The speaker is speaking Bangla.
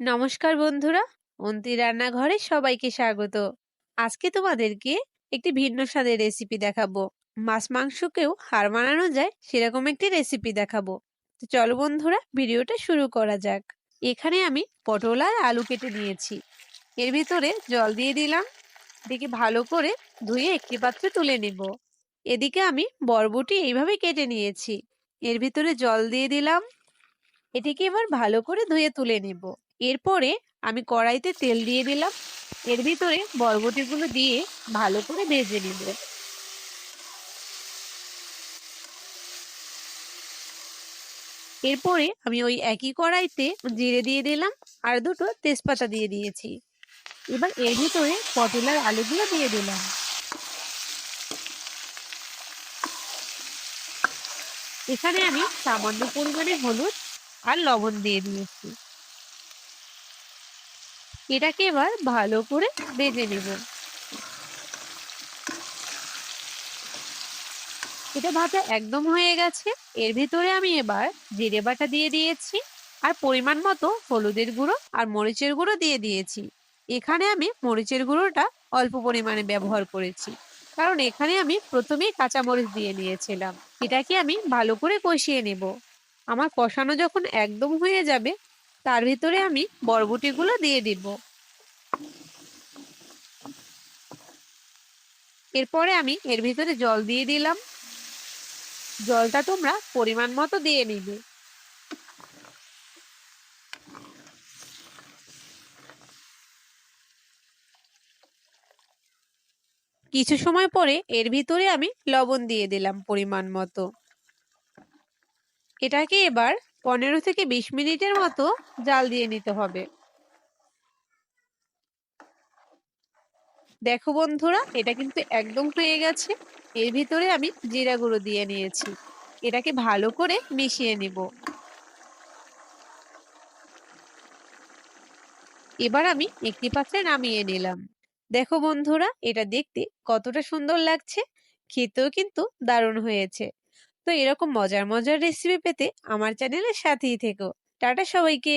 নমস্কার বন্ধুরা, অন্তি রান্নাঘরে সবাইকে স্বাগত। আজকে তোমাদেরকে একটি ভিন্ন স্বাদের রেসিপি দেখাবো। মাছ মাংসকেও হার মানানো যায় সেরকম একটি রেসিপি দেখাবো। তো চলো বন্ধুরা, ভিডিওটা শুরু করা যাক। এখানে আমি পটল আর আলু কেটে নিয়েছি। এর ভিতরে জল দিয়ে দিলাম। এদিকে ভালো করে ধুয়ে একটি পাত্রে তুলে নেব। এদিকে আমি বরবটি এইভাবে কেটে নিয়েছি। এর ভিতরে জল দিয়ে দিলাম। এটিকে এবার ভালো করে ধুয়ে তুলে নেব। এরপরে আমি কড়াইতে তেল দিয়ে দিলাম। এর ভিতরে বরবটিগুলো দিয়ে ভালো করে ভেজে নিব। এরপরে আমি ওই একই কড়াইতে জিরে দিয়ে দিলাম আর দুটো তেজপাতা দিয়ে দিয়েছি। এবার এর ভিতরে পটল আর আলুগুলো দিয়ে দিলাম। এখানে আমি সামান্য পরিমাণে হলুদ আর লবণ দিয়ে দিয়েছি। এটাকে এবার ভালো করে বেজে নেব। এটা ভাজা একদম হয়ে গেছে। এর ভিতরে আমি এবার জিরে বাটা দিয়ে দিয়েছি আর পরিমাণ মতো হলুদের গুঁড়ো আর মরিচের গুঁড়ো দিয়ে দিয়েছি। এখানে আমি মরিচের গুঁড়োটা অল্প পরিমাণে ব্যবহার করেছি। কারণ এখানে আমি প্রথমেই কাঁচামরিচ দিয়ে নিয়েছিলাম। এটাকে আমি ভালো করে কষিয়ে নেব। আমার কষানো যখন একদম হয়ে যাবে তার ভিতরে আমি বরবটিগুলো দিয়ে দিব। এরপরে আমি এর ভিতরে জল দিয়ে দিলাম। জলটা তোমরা পরিমাণ মতো দিয়ে নিবে। কিছু সময় পরে এর ভিতরে আমি লবণ দিয়ে দিলাম পরিমাণ মতো। এটাকে এবার পনেরো থেকে বিশ মিনিটের মতো জাল দিয়ে নিতে হবে। দেখো বন্ধুরা, এটা কিন্তু একদম হয়ে গেছে। এর ভিতরে আমি জিরা গুঁড়ো দিয়ে নিয়েছি। এটাকে ভালো করে মিশিয়ে নিব। এবার আমি একটি পাত্রে নামিয়ে নিলাম। দেখো বন্ধুরা, এটা দেখতে কতটা সুন্দর লাগছে। খেতেও কিন্তু দারুণ হয়েছে। তো এরকম মজার মজার রেসিপি পেতে আমার চ্যানেলের সাথেই থেকো। টাটা সবাইকে।